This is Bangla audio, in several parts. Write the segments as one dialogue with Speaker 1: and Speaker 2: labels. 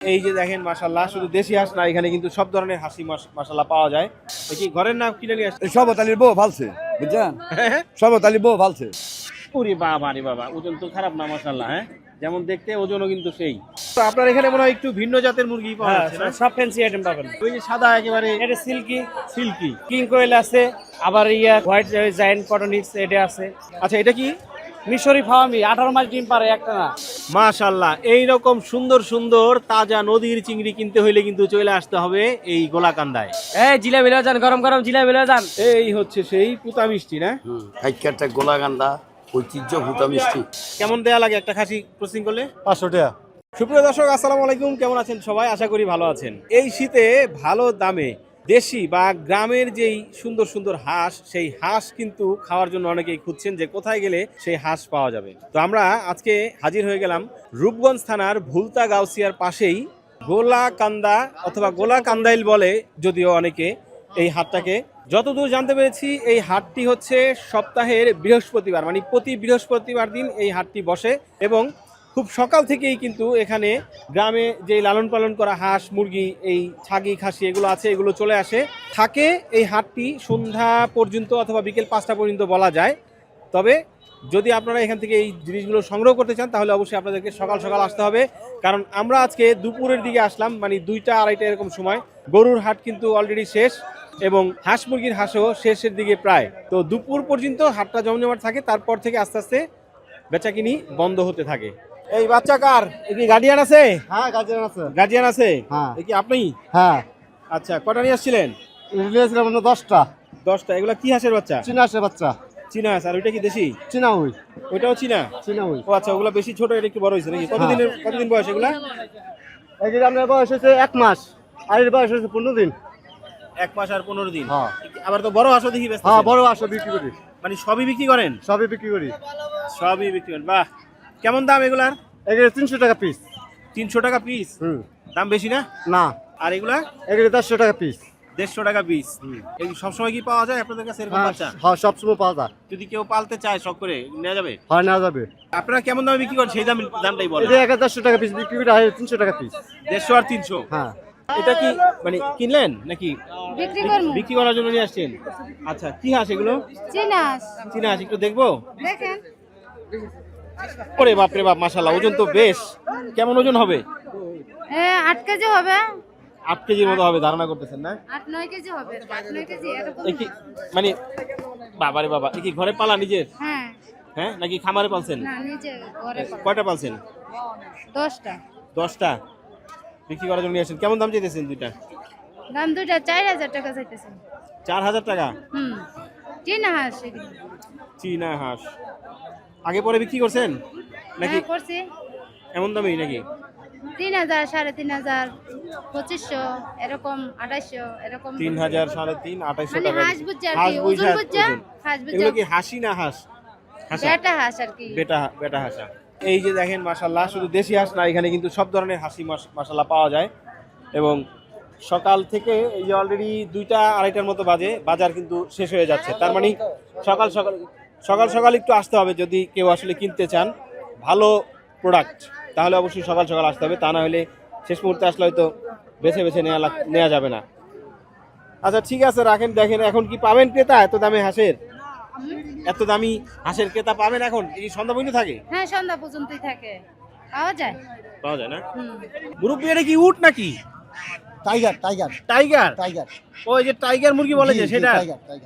Speaker 1: এই যে দেখেন মাসাল্লাহ শুধু দেশি হাঁস না এখানে কিন্তু সব ধরনের হাসি মাসাল্লাহ পাওয়া যায়। কি ঘরের নাম কি আসছে?
Speaker 2: সবতালির বউ ফালছে বুঝছেন? সবতালির বউ ফালছে
Speaker 1: ওরে বাবা রে বাবা ওজন তো খারাপ না মাসাল্লাহ হ্যাঁ? যেমন দেখতে ওজনও কিন্তু সেই। তো আপনার এখানে মনে হয় একটু ভিন্ন জাতের মুরগি পাওয়া
Speaker 3: হ্যাঁ
Speaker 1: যাচ্ছে না?
Speaker 3: সব ফ্যান্সি আইটেম পাবেন।
Speaker 1: ওই যে সাদা একেবারে
Speaker 3: এটা সিল্কি।
Speaker 1: সিল্কি।
Speaker 3: কিং কোয়েল আছে আবার ইয়া হোয়াইট জায়েন্ট কটনিক্স এটা আছে।
Speaker 1: আচ্ছা এটা কি?
Speaker 3: মিশরি ফাওয়ামি আঠারো মাস ডিম পারে একটা না।
Speaker 1: মাশাল্লাহ এই রকম সুন্দর সুন্দর তাজা নদীর চিংড়ি কিনতে হইলে কিন্তু চলে আসতে হবে এই গোলাকান্দায়।
Speaker 3: এই জিলাপি লয়ে যান গরম গরম জিলাপি লয়ে যান।
Speaker 1: এই হচ্ছে সেই পুতা মিষ্টি না?
Speaker 4: হাইকারটা গোলাগান্দা ঐতিহ্য ভুটা মিষ্টি।
Speaker 1: কেমন দেয়া লাগে একটা খাসি ক্রসিং করলে?
Speaker 2: পাঁচশো টাকা।
Speaker 1: সুপ্রিয় দর্শক আসসালামু আলাইকুম। কেমন আছেন সবাই? আশা করি ভালো আছেন। এই শীতে ভালো দামে দেশি বা গ্রামের যেই সুন্দর সুন্দর হাঁস, সেই হাঁস কিন্তু খাওয়ার জন্য অনেকেই খুঁজছেন যে কোথায় গেলে সেই হাঁস পাওয়া যাবে। তো আমরা আজকে হাজির হয়ে গেলাম রূপগঞ্জ থানার ভুলতা গাউসিয়ার পাশেই। গোলাকান্দা অথবা গোলাকান্দাইল বলে যদিও অনেকে এই হাটটাকে। যতদূর জানতে পেরেছি, এই হাটটি হচ্ছে সপ্তাহের বৃহস্পতিবার মানে প্রতি বৃহস্পতিবার দিন এই হাটটি বসে এবং খুব সকাল থেকেই কিন্তু এখানে গ্রামে যে লালন পালন করা হাঁস, মুরগি, এই ছাগি, খাসি এগুলো আছে, এগুলো চলে আসে। থাকে এই হাটটি সন্ধ্যা পর্যন্ত অথবা বিকেল পাঁচটা পর্যন্ত বলা যায়। তবে যদি আপনারা এখান থেকে এই জিনিসগুলো সংগ্রহ করতে চান, তাহলে অবশ্যই আপনাদেরকে সকাল সকাল আসতে হবে। কারণ আমরা আজকে দুপুরের দিকে আসলাম মানে দুইটা আড়াইটা এরকম সময়। গরুর হাট কিন্তু অলরেডি শেষ এবং হাঁস, মুরগির হাঁসও শেষের দিকে প্রায়। তো দুপুর পর্যন্ত হাটটা জমজমাট থাকে, তারপর থেকে আস্তে আস্তে বেচাকিনি বন্ধ হতে থাকে। এই বাচ্চা কার? এ কি গার্ডিয়ান আছে?
Speaker 2: হ্যাঁ গাজর আছে।
Speaker 1: গার্ডিয়ান আছে?
Speaker 2: হ্যাঁ।
Speaker 1: এ কি আপনি?
Speaker 2: হ্যাঁ।
Speaker 1: আচ্ছা কটা নিয়ে আসছিলেন?
Speaker 2: নিয়েছিলাম আমরা দশটা।
Speaker 1: দশটা এগুলা কি হাঁসের বাচ্চা?
Speaker 2: চীনা আসে বাচ্চা।
Speaker 1: চীনা হাঁস আর ওইটা কি দেশি?
Speaker 2: চীনা ওই
Speaker 1: ওইটাও চীনা?
Speaker 2: চীনা ওই
Speaker 1: ও আচ্ছা ওগুলা বেশি ছোট এটা একটু বড় হয়েছে নাকি? কতদিনের কতদিন বয়স এগুলা?
Speaker 2: এই যে আপনার বয়স হয়েছে এক মাস আর এর বয়স হয়েছে পনেরো দিন।
Speaker 1: এক মাস আর পনেরো দিন।
Speaker 2: হ্যাঁ।
Speaker 1: আবার তো বড় হাঁসও দেখি ব্যস্ত
Speaker 2: হ্যাঁ বড় আসো বিক্রি করি।
Speaker 1: মানে সবই বিক্রি করেন?
Speaker 2: সবই বিক্রি করি।
Speaker 1: সবই বিক্রি করেন বাহ। কেমন দাম এগুলার?
Speaker 2: এগুলো তিনশো টাকা পিস
Speaker 1: তিনশো টাকা পিস
Speaker 2: হুম।
Speaker 1: দাম বেশি না?
Speaker 2: না।
Speaker 1: আর এগুলা?
Speaker 2: এগুলো দেড়শো টাকা পিস
Speaker 1: দেড়শো টাকা পিস এই সবসময় কি পাওয়া যায় আপনাদের কাছে এরকম
Speaker 2: হ্যাঁ
Speaker 1: বাচ্চা?
Speaker 2: হ্যাঁ সবসময় পাওয়া যায়।
Speaker 1: যদি কেউ পালতে চায় শখ করে নেওয়া যাবে?
Speaker 2: হয় নেওয়া যাবে।
Speaker 1: আপনারা কেমন দামে বিক্রি করেন? সেই দাম দামটাই বলেন।
Speaker 2: এটা এক দেড়শো টাকা পিস বিক্রি করি তিনশো টাকা পিস
Speaker 1: দেড়শো আর তিনশো?
Speaker 2: হ্যাঁ।
Speaker 1: এটা কি মানে কিনলেন নাকি?
Speaker 5: বিক্রি করব।
Speaker 1: বিক্রি করার জন্য নিয়ে আসছেন? আচ্ছা কি হাঁস এগুলো?
Speaker 5: চিনাস
Speaker 1: চীনা হাঁস একটু দেখব?
Speaker 5: দেখেন।
Speaker 1: ওরে বাপ রে বাপ মাশাল্লাহ ওজন তো বেশ। কেমন ওজন হবে?
Speaker 5: এ, আট কেজি হবে।
Speaker 1: আট কেজির মতো হবে ধারণা করতেছেন না?
Speaker 5: কেজি হবে কেজি
Speaker 1: মানে বাবারে বাবা কি ঘরে পালা নিজের?
Speaker 5: হ্যাঁ।
Speaker 1: হ্যাঁ নাকি খামারে পালছেন?
Speaker 5: না নিজে ঘরে পাবো।
Speaker 1: কয়টা পালছেন?
Speaker 5: দশটা।
Speaker 1: দশটা। বিক্রি করার জন্য নিয়ে আসছেন। কেমন দাম চাইতেছেন দুইটা?
Speaker 5: দাম দুইটা চার হাজার টাকা চাইতেছেন।
Speaker 1: চার হাজার টাকা?
Speaker 5: হুম। চিনা হাঁস।
Speaker 1: চীনা হাঁস। আগে পরে বিক্রি করছেন? নাকি
Speaker 5: হ্যাঁ করছি।
Speaker 1: এমন দামেই নাকি?
Speaker 5: তিন হাজার সাড়ে তিন হাজার পঁচিশশো এরকম আঠাশশো এরকম
Speaker 1: তিন হাজার সাড়ে তিন আঠাইশো
Speaker 5: মানে
Speaker 1: টাকা
Speaker 5: হাঁস বুঝছে আর
Speaker 1: হাঁস
Speaker 5: কি
Speaker 1: বুঝা
Speaker 5: ওজন বুঝছে হাঁস বুঝছে।
Speaker 1: এগুলো কি হাসি না হাঁস? হাসা?
Speaker 5: বেটা হাঁস আর কি।
Speaker 1: বেটা বেটা হাসা। এই যে দেখেন মাসাল্লাহ শুধু দেশি হাঁস না এখানে কিন্তু সব ধরনের হাসি মাসাল্লাহ পাওয়া যায়। এবং সকাল থেকে এই যে অলরেডি দুইটা আড়াইটার মতো বাজে বাজার কিন্তু শেষ হয়ে যাচ্ছে। তার মানে সকাল সকাল সকাল সকাল একটু আসতে হবে যদি কেউ আসলে কিনতে চান ভালো প্রোডাক্ট তাহলে অবশ্যই সকাল সকাল আসতে হবে। তা না হলে শেষ মুহূর্তে আসলে হয়তো বেছে বেছে নেওয়া নেওয়া যাবে না। আচ্ছা ঠিক আছে রাখেন দেখেন এখন কি পাবেন ক্রেতা? এত দামে হাঁসের? এত দামি হাঁসের ক্রেতা পাবেন এখন? এই সন্ধ্যা পর্যন্ত থাকে?
Speaker 5: হ্যাঁ সন্ধ্যা পর্যন্তই থাকে। পাওয়া যায়।
Speaker 1: পাওয়া যায় না? মুরব্বী এটা কি উট নাকি?
Speaker 2: টাইগার টাইগার
Speaker 1: টাইগার
Speaker 2: টাইগার
Speaker 1: ওই যে টাইগার মুরগি বলে যে সেটা।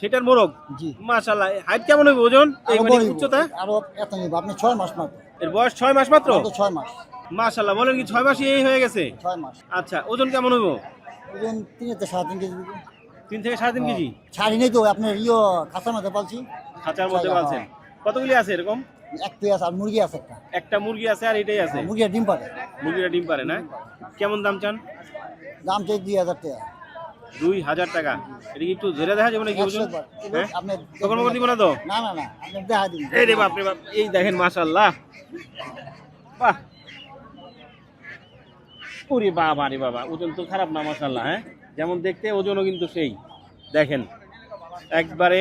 Speaker 1: সেটার মোরগ?
Speaker 2: জি।
Speaker 1: মাশাআল্লাহ। হাইট কেমন হবে ওজন? এই মানে উচ্চতা?
Speaker 2: আরও এত নিব আপনি ছয় মাস মাত্র।
Speaker 1: এর বয়স ছয় মাস মাত্র?
Speaker 2: মাত্র ছয় মাস।
Speaker 1: মাশাআল্লাহ। বলেন কি ছয় মাসই এই হয়ে গেছে?
Speaker 2: ছয় মাস।
Speaker 1: আচ্ছা ওজন কেমন হবে
Speaker 2: ওজন তিন থেকে সাড়ে তিন কেজি। দিবে।
Speaker 1: তিন থেকে সাড়ে তিন কেজি?
Speaker 2: ছাড়ি নেই তো আপনার ইয়ে খাঁচার মধ্যে পালছি।
Speaker 1: খাঁচার মধ্যে
Speaker 2: হ্যাঁ।
Speaker 1: পালছেন। কতগুলি আছে এরকম?
Speaker 2: এক পেঁয়াজ আর মুরগি আছে একটা।
Speaker 1: একটা মুরগি আছে আর এটাই আছে?
Speaker 2: মুরগির ডিম পারে
Speaker 1: মুরগিটা ডিম পারে না? কেমন দাম চান?
Speaker 2: দাম চাই দুই হাজার টাকা।
Speaker 1: দুই হাজার টাকা। এটা কি একটু ধরে দেখা যাবে নাকি ওজন হ্যাঁ?
Speaker 2: আপনি
Speaker 1: তখন মকর দিব না তো?
Speaker 2: না না না আপনি দেখা দিন।
Speaker 1: এই রে বাপ রে বাপ এই দেখেন মাশাআল্লাহ। বাহ। ওরে বাবা রে বাবা ওজন তো খারাপ না মাশাআল্লাহ হ্যাঁ? যেমন দেখতে ওজনও কিন্তু সেই। দেখেন একবারে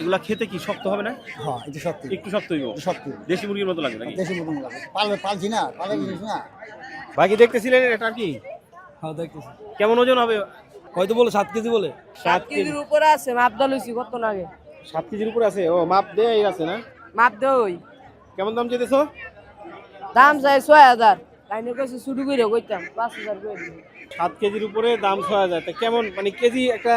Speaker 1: এগুলা খেতে কি শক্ত হবে না?
Speaker 2: হ্যাঁ এটা
Speaker 1: একটু শক্ত হইব?
Speaker 2: এটা
Speaker 1: দেশি মুরগির মতো লাগবে নাকি?
Speaker 2: দেশি মুরগি লাগে। পালে পালছি না পালে না
Speaker 1: বাকি দেখতেছিলেন এটা কি?
Speaker 3: হ্যাঁ দেখতেছি
Speaker 1: কেমন ওজন হবে?
Speaker 3: হয়তো বলে সাত কেজি বলে।
Speaker 1: সাত কেজি।
Speaker 6: উপরে আছে মাপ দা লইছি কত আগে
Speaker 1: সাত কেজির উপর আছে? ও মাপ দেয় আছে না?
Speaker 6: মাপ দেই
Speaker 1: কেমন দাম চেয়েছো
Speaker 6: দাম চাই ছয় হাজার। লাইনে কইছে শুরু করে কইতাম পাঁচ হাজার করে
Speaker 1: সাত কেজির উপরে দাম ছয় হাজার। তা কেমন মানে কেজি একটা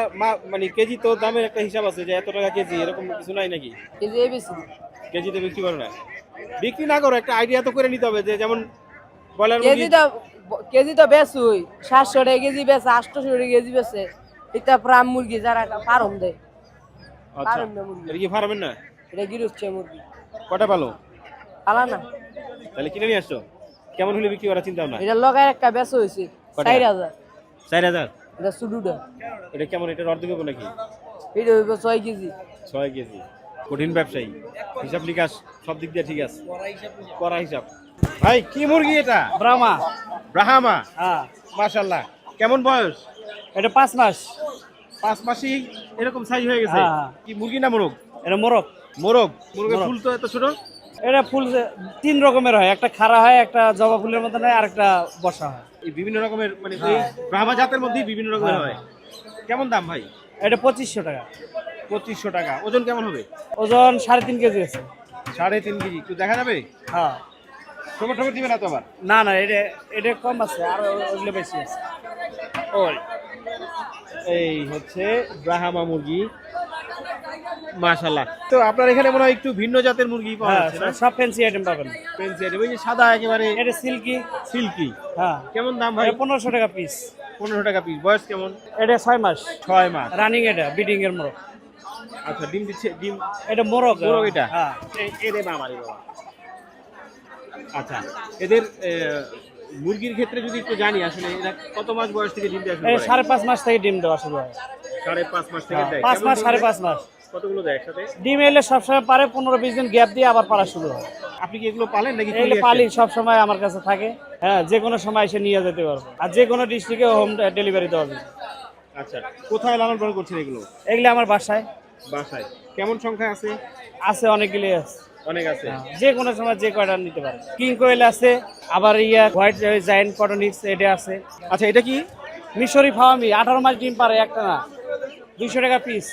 Speaker 1: মানে কেজি তো দামের একটা হিসাব আছে যে এত টাকা কেজি এরকম কিছু নাই নাকি?
Speaker 6: এই বেশি।
Speaker 1: কেজিতে বিক্রি করো না? বিক্রি না করো একটা আইডিয়া তো করে নিতে হবে যে যেমন ব্রয়লার মুরগি
Speaker 6: কেজি তো বেশ হই সাতশো টাকা কেজি বেছে আটশোশো টাকা কেজি বেছে এটা প্রাম মুরগি যারা ফার্ম দেয়।
Speaker 1: আচ্ছা
Speaker 6: ফার্ম না মুরগি।
Speaker 1: এটা কি ফার্মের না?
Speaker 6: এটা গিরুচ্ছে মুরগি।
Speaker 1: কটা পালো?
Speaker 6: আলা না।
Speaker 1: তাহলে কিনে নিয়ে আসছো? কেমন হলে বিক্রি করার চিন্তা ভাবনা?
Speaker 6: এটা লগায় একটা বেশ হয়েছে? চার হাজার।
Speaker 1: চার হাজার?
Speaker 6: এটা শুধুটা
Speaker 1: এটা কেমন এটা অর্ধেক হবে নাকি?
Speaker 6: এটা হইব ছয় কেজি।
Speaker 1: ছয় কেজি। কঠিন ব্যবসায়ী। হিসাব নিকাশ সব দিক দিয়ে ঠিক আছে। করা হিসাব। ভাই কি মুরগি এটা?
Speaker 3: ব্রাহ্মা।
Speaker 1: ব্রাহামা?
Speaker 3: হ্যাঁ।
Speaker 1: মাশাল্লাহ কেমন বয়স?
Speaker 3: এটা পাঁচ মাস।
Speaker 1: পাঁচ মাসই এরকম সাইজ হয়ে গেছে?
Speaker 3: হ্যাঁ, হ্যাঁ।
Speaker 1: কি মুরগি না মোরগ?
Speaker 3: এটা মোরগ।
Speaker 1: মোরগ? মোরগের ফুল তো এত ছোট?
Speaker 3: এটা ফুল তিন রকমের হয়। একটা খাড়া হয় একটা জবা ফুলের মতন হয় আর একটা বসা হয়।
Speaker 1: এই বিভিন্ন রকমের মানে এই ব্রাহ্মা জাতের মধ্যেই বিভিন্ন রকমের
Speaker 3: হ্যাঁ,
Speaker 1: হয়। কেমন দাম ভাই?
Speaker 3: এটা পঁচিশশো টাকা।
Speaker 1: পঁচিশশো টাকা। ওজন কেমন হবে?
Speaker 3: ওজন সাড়ে তিন কেজি আছে।
Speaker 1: সাড়ে তিন কেজি। একটু দেখা যাবে?
Speaker 3: হ্যাঁ।
Speaker 1: দিবে না তো আবার
Speaker 3: না না এটা এটা কম আছে আর ওগুলো বেশি আছে।
Speaker 1: ওই এই হচ্ছে ব্রাহামা মুরগি। মাশাল্লাহ তো আপনার এখানে মনে হয় একটু ভিন্ন জাতের মুরগি পাওয়া
Speaker 3: হ্যাঁ
Speaker 1: যাচ্ছে না?
Speaker 3: সব ফ্যান্সি আইটেম পাবেন।
Speaker 1: পেন্সি ওই যে সাদা একেবারে
Speaker 3: এটা সিল্কি।
Speaker 1: সিল্কি।
Speaker 3: হ্যাঁ।
Speaker 1: কেমন দাম ভাই?
Speaker 3: পনেরোশো টাকা পিস
Speaker 1: পনেরো টাকা পিস বয়স কেমন?
Speaker 3: এটা ছয় মাস।
Speaker 1: ছয় মাস।
Speaker 3: রানিং এটা বিডিং এর মোরগ।
Speaker 1: আচ্ছা ডিম দিচ্ছে ডিম
Speaker 3: এটা মোরগ।
Speaker 1: মোরগ এটা?
Speaker 3: হ্যাঁ।
Speaker 1: এ- বাবারে বাবা। আচ্ছা এদের মুরগির ক্ষেত্রে যদি একটু জানি আসলে এরা কত মাস বয়স থেকে ডিম দেওয়া শুরু করে?
Speaker 3: সাড়ে পাঁচ মাস থেকে ডিম দেওয়া শুরু হয়।
Speaker 1: সাড়ে পাঁচ মাস থেকে
Speaker 3: হ্যাঁ,
Speaker 1: দেয়।
Speaker 3: পাঁচ মাস সাড়ে পাঁচ মাস।
Speaker 1: কতগুলো দেয় একসাথে?
Speaker 3: ডিম এলে সবসময় পারে পনেরো বিশ দিন গ্যাপ দিয়ে আবার পারা শুরু হয়।
Speaker 1: আপনি কি এগুলো পালেন নাকি
Speaker 3: এগুলো পালি
Speaker 1: আসছেন?
Speaker 3: সব সময় আমার কাছে থাকে। হ্যাঁ যে কোনো সময় এসে নিয়ে যেতে পারব। আর যে কোনো ডিস্ট্রিক্টে হোম ডেলিভারি দেওয়া যাবে
Speaker 1: আচ্ছা কোথায় লালন পালন করছেন এগুলো?
Speaker 3: এগুলো আমার বাসায়।
Speaker 1: বাসায়। কেমন সংখ্যা আছে?
Speaker 3: আছে অনেকগুলি আছে।
Speaker 1: অনেক আছে।
Speaker 3: হ্যাঁ, যে কোনো সময় যে কয়টা নিতে পারে। কিং কোয়েল আছে আবার ইয়া হোয়াইট জায়েন্ট কটনিক্স এটা আছে।
Speaker 1: আচ্ছা এটা কি?
Speaker 3: মিশরি ফাওয়ামি আঠারো মাস ডিম পারে একটা না। দুইশো টাকা পিস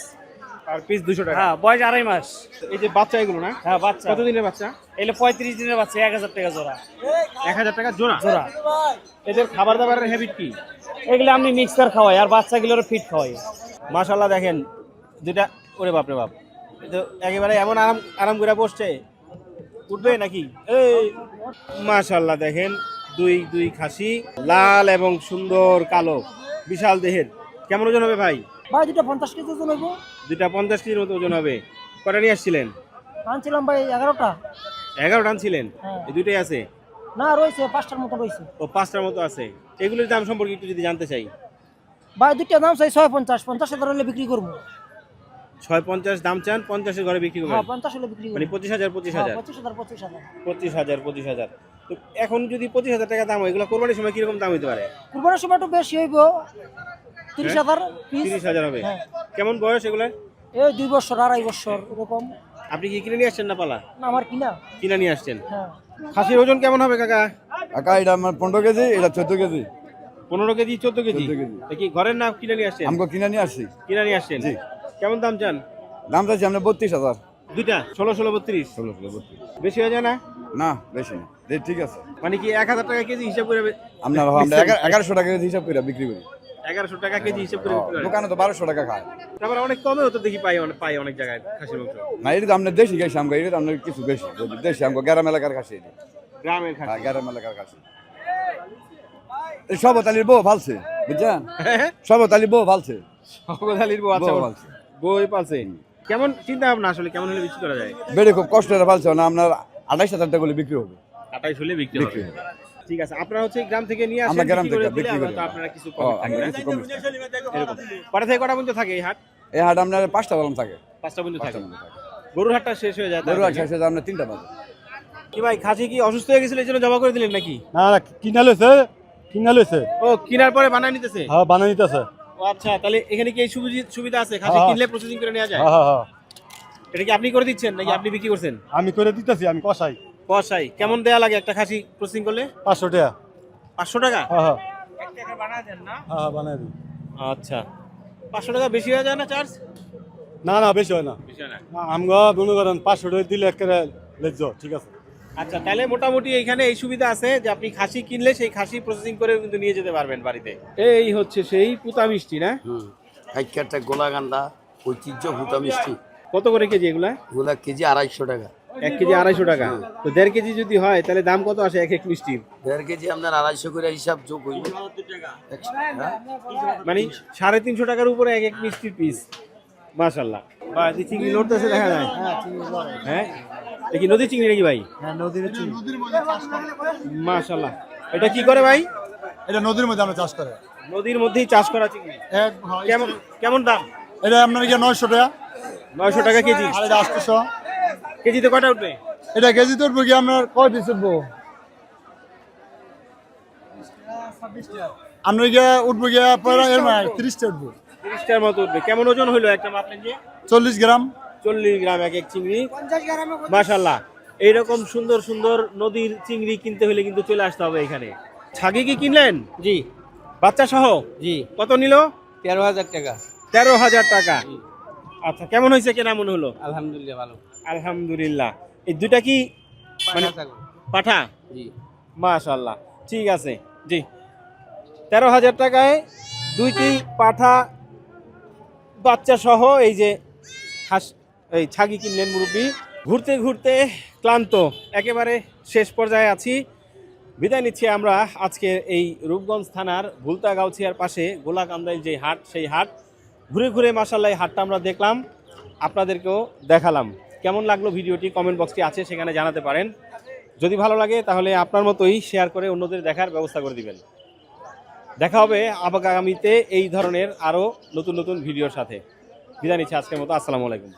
Speaker 1: আর পিস দুশো টাকা।
Speaker 3: হ্যাঁ বয়স আড়াই মাস।
Speaker 1: এই যে বাচ্চা এগুলো না?
Speaker 3: হ্যাঁ বাচ্চা।
Speaker 1: কত দিনের বাচ্চা?
Speaker 3: এগুলো পঁয়ত্রিশ দিনের বাচ্চা এক হাজার টাকা জোড়া।
Speaker 1: এক হাজার টাকা জোড়া?
Speaker 3: জোড়া।
Speaker 1: এদের খাবার দাবারের হ্যাবিট কি?
Speaker 3: এগুলো আমি মিক্সার খাওয়াই আর বাচ্চাগুলোর ফিট খাওয়াই।
Speaker 1: মাশাল্লাহ দেখেন যেটা ওরে বাপরে বাপ। একেবারে এমন আরাম আরাম করে বসছে। উঠবে নাকি? এই মাশাল্লাহ দেখেন দুই দুই খাসি লাল এবং সুন্দর কালো বিশাল দেহের। কেমন ওজন হবে ভাই?
Speaker 7: ভাই দুটা পঞ্চাশ কেজি ওজন হইব।
Speaker 1: দুইটা পঞ্চাশ কেজির মতো ওজন হবে। কটা নিয়ে আসছিলেন?
Speaker 7: আনছিলাম ভাই এগারোটা।
Speaker 1: এগারোটা আনছিলেন?
Speaker 7: হ্যাঁ।
Speaker 1: এই দুইটাই আছে?
Speaker 7: না রয়েছে পাঁচটার মতো রয়েছে।
Speaker 1: ও পাঁচটার মতো আছে। এগুলোর দাম সম্পর্কে একটু যদি জানতে চাই।
Speaker 7: ভাই দুইটা দাম চাই ছয় পঞ্চাশ। পঞ্চাশ হাজার হলে বিক্রি করব।
Speaker 1: ছয় পঞ্চাশ দাম চান পঞ্চাশের ঘরে বিক্রি
Speaker 7: হ্যাঁ
Speaker 1: করবেন
Speaker 7: পঞ্চাশ হলে বিক্রি
Speaker 1: মানে
Speaker 7: করব
Speaker 1: পঁচিশ হাজার পঁচিশ
Speaker 7: হ্যাঁ,
Speaker 1: হাজার
Speaker 7: পঁচিশ হাজার পঁচিশ হাজার।
Speaker 1: পঁচিশ হাজার পঁচিশ হাজার। তো এখন যদি পঁচিশ হাজার টাকা দাম হয় এগুলো কোরবানির সময় কীরকম দাম হতে পারে?
Speaker 7: কুরবানির সময় একটু বেশি হইব। তিরিশ
Speaker 1: হ্যাঁ?
Speaker 7: হাজার
Speaker 1: তিরিশ হাজার হবে।
Speaker 7: হ্যাঁ।
Speaker 1: কেমন বয়স এগুলো
Speaker 7: এই দুই বছর আড়াই বছর এরকম।
Speaker 1: আপনি কি কিনে নিয়ে আসছেন না পালা?
Speaker 7: না আমার কিনা।
Speaker 1: কিনে নিয়ে আসছেন।
Speaker 7: হ্যাঁ।
Speaker 1: খাসির ওজন কেমন হবে কাকা?
Speaker 2: কাকা এটা আমার পনেরো কেজি এটা চোদ্দ কেজি।
Speaker 1: পনেরো কেজি চোদ্দ কেজি?
Speaker 2: 14 কেজি।
Speaker 1: তা কি ঘরের না কিনে নিয়ে আসছেন?
Speaker 2: আমাকে কিনে নিয়ে আসছি।
Speaker 1: কিনে নিয়ে আসছেন?
Speaker 2: জি।
Speaker 1: কেমন দাম চান?
Speaker 2: দাম চাইছি আমরা বত্রিশ হাজার।
Speaker 1: দুইটা ষোলো ষোলো বত্রিশ?
Speaker 2: ষোলো ষোলো বত্রিশ।
Speaker 1: বেশি হয়ে যায় না?
Speaker 2: না বেশি না। ঠিক আছে।
Speaker 1: মানে কি এক হাজার টাকা কেজি হিসাব করে
Speaker 2: আমরা আমরা এগারোশো টাকা কেজি হিসাব করে বিক্রি করি।
Speaker 1: এগারোশো টাকা কেজি হিসাব করে
Speaker 2: দোকানে তো বারোশো টাকা খায়।
Speaker 1: তারপরে অনেক কমেও তো দেখি পাই অনেক পাই অনেক জায়গায় খাসির মাংস।
Speaker 2: না এটা তো আমরা দেশি আমরা এটা আমরা কিছু বেশি। দেশি আমরা গ্রাম এলাকার খাসি এটা।
Speaker 1: গ্রামের
Speaker 2: হ্যাঁ
Speaker 1: খাসি
Speaker 2: গ্রাম এলাকার খাসি। সবতালির বউ ফালছে বুঝছেন? সবতালির বউ ফালছে
Speaker 1: সগদালির বউ আচ্ছা
Speaker 2: পালছে।
Speaker 1: বই পালছে। কেমন চিন্তা ভাবনা আসলে কেমন হলে বিক্রি করা যায়?
Speaker 2: বেড়ে খুব কষ্ট করে ফালছে না আপনার আঠাইশ হাজার টাকা করে বিক্রি হবে।
Speaker 1: আটাইশ হলে বিক্রি হবে। ঠিক আছে আপনারা হচ্ছে গ্রাম থেকে নিয়ে আসেন
Speaker 2: আমরা গ্রাম থেকে বিক্রি করি।
Speaker 1: আপনারা কিছু কম
Speaker 2: আমরা।
Speaker 1: এরকম। কটা থেকে কটা পর্যন্ত থাকে এই হাট?
Speaker 2: এই হাট আপনার পাঁচটা বলম থাকে।
Speaker 1: পাঁচটা পর্যন্ত থাকে।
Speaker 2: পাঁচটা পর্যন্ত থাকে।
Speaker 1: গরুর হাটটা শেষ হয়ে যায়
Speaker 2: গরু
Speaker 1: তাড়াতাড়ি।
Speaker 2: হাট শেষ হয়ে আপনার তিনটা বাজে।
Speaker 1: কি ভাই খাসি কি অসুস্থ হয়ে গেছিল এই জন্য জমা করে দিলেন নাকি?
Speaker 8: না না কিনা লইছে কিনা লইছে।
Speaker 1: ও কেনার পরে বানায় নিতেছে?
Speaker 8: হ্যাঁ বানাই নিতেছে।
Speaker 1: আচ্ছা তাহলে এখানে কি এই সুবিধা- সুবিধা আছে? খাসি
Speaker 8: হ্যাঁ।
Speaker 1: কিনলে প্রসেসিং করে নেওয়া যায়?
Speaker 8: হ্যাঁ হ্যাঁ হ্যাঁ।
Speaker 1: এটা কি আপনি করে দিচ্ছেন নাকি আপনি বিক্রি করছেন?
Speaker 8: আমি করে দিতেছি আমি কষাই।
Speaker 1: কষাই। কেমন দেয়া লাগে একটা খাসি প্রসেসিং করলে?
Speaker 8: পাঁচশো টাকা।
Speaker 1: পাঁচশো টাকা?
Speaker 8: হ্যাঁ হ্যাঁ।
Speaker 3: এক টাকা বানা দেন না।
Speaker 8: হ্যাঁ হ্যাঁ বানাই দিই
Speaker 1: আচ্ছা। পাঁচশো টাকা বেশি হয়ে যায় না চার্জ
Speaker 8: না না বেশি হয় না।
Speaker 1: বেশি হয় না
Speaker 8: আমগা মনে করেন পাঁচশো টাকা দিলে একেবারে লেজ্জ ঠিক আছে।
Speaker 1: আচ্ছা তাহলে মোটামুটি এইখানে এই সুবিধা আছে যে আপনি খাসি কিনলে সেই খাসি প্রসেসিং করে কিন্তু নিয়ে যেতে পারবেন বাড়িতে। এই হচ্ছে সেই পুতা মিষ্টি না?
Speaker 4: হাইকারটা গোলাগান্দা ঐতিহ্য ভুটা মিষ্টি।
Speaker 1: কত করে কেজি এগুলা?
Speaker 4: ওগুলা কেজি আড়াইশো টাকা।
Speaker 1: এক কেজি আড়াইশো টাকা। তো দেড় কেজি যদি হয় তাহলে দাম কত আসে এক এক মিষ্টির?
Speaker 4: দেড় কেজি আপনার আড়াইশো করে হিসাব যোগ হইবে হ্যাঁ?
Speaker 1: মানে সাড়ে তিনশো টাকার উপরে এক এক মিষ্টির পিস মাশাল্লাহ বা চিংড়ি লড়তেছে দেখা যায়। হ্যাঁ? এ কি নদী চিংড়ি নাকি ভাই?
Speaker 7: হ্যাঁ নদীর
Speaker 1: মাশাল্লাহ এটা কি করে ভাই?
Speaker 8: এটা নদীর মধ্যে আমরা চাষ করে।
Speaker 1: নদীর মধ্যেই চাষ করা চিংড়ি? কেমন কেমন দাম?
Speaker 8: এটা আপনার গিয়ে নয়শো টাকা?
Speaker 1: নয়শো টাকা কেজি।
Speaker 8: আর এটা আটশোশো
Speaker 1: কেজিতে কটা উঠবে?
Speaker 8: এটা কেজি তো উঠবো গিয়ে আপনার কয় পিস উঠবো? আমরা গিয়ে উঠবো গিয়ে তিরিশটা উঠবো।
Speaker 1: তিরিশটার মতো উঠবে। কেমন ওজন হইল একটা মাপলেন যে?
Speaker 8: চল্লিশ গ্রাম।
Speaker 1: চল্লিশ গ্রাম এক এক চিংড়ি। মাশাল্লাহ এইরকম সুন্দর সুন্দর নদীর চিংড়ি কিনতে হলে কিন্তু চলে আসতে হবে এখানে। ছাগি কি কিনলেন?
Speaker 3: জি।
Speaker 1: বাচ্চা সহ?
Speaker 3: জি।
Speaker 1: কত নিল?
Speaker 3: তেরো হাজার টাকা।
Speaker 1: তেরো হাজার টাকা। আচ্ছা কেমন হয়েছে কেনা মনে হলো?
Speaker 3: আলহামদুলিল্লাহ ভালো।
Speaker 1: আলহামদুলিল্লাহ। এই দুটা কি মানে পাঠা?
Speaker 3: জি।
Speaker 1: মাশাল্লাহ ঠিক আছে। জি। তেরো হাজার টাকায় দুইটি পাঠা বাচ্চা সহ এই যে হাঁস এই ছাগি কিনলেন মুরব্বী। ঘুরতে ঘুরতে ক্লান্ত, একেবারে শেষ পর্যায়ে আছি। বিদায় নিচ্ছি আমরা আজকে এই রূপগঞ্জ থানার ভুলতা গাউছিয়ার পাশে, গোলাকান্দাইল যে হাট, সেই হাট। ঘুরে ঘুরে মাসাল্লাহ হাটটা আমরা দেখলাম, আপনাদেরকেও দেখালাম। কেমন লাগল ভিডিওটি? কমেন্ট বক্সটি আছে, সেখানে জানাতে পারেন। যদি ভালো লাগে তাহলে আপনার মতোই শেয়ার করে অন্যদের দেখার ব্যবস্থা করে দিবেন। দেখা হবে আগামীতে এই ধরনের আরও নতুন নতুন ভিডিওর সাথে। বিদায় নিচ্ছি আজকের মতো, আসসালামু আলাইকুম।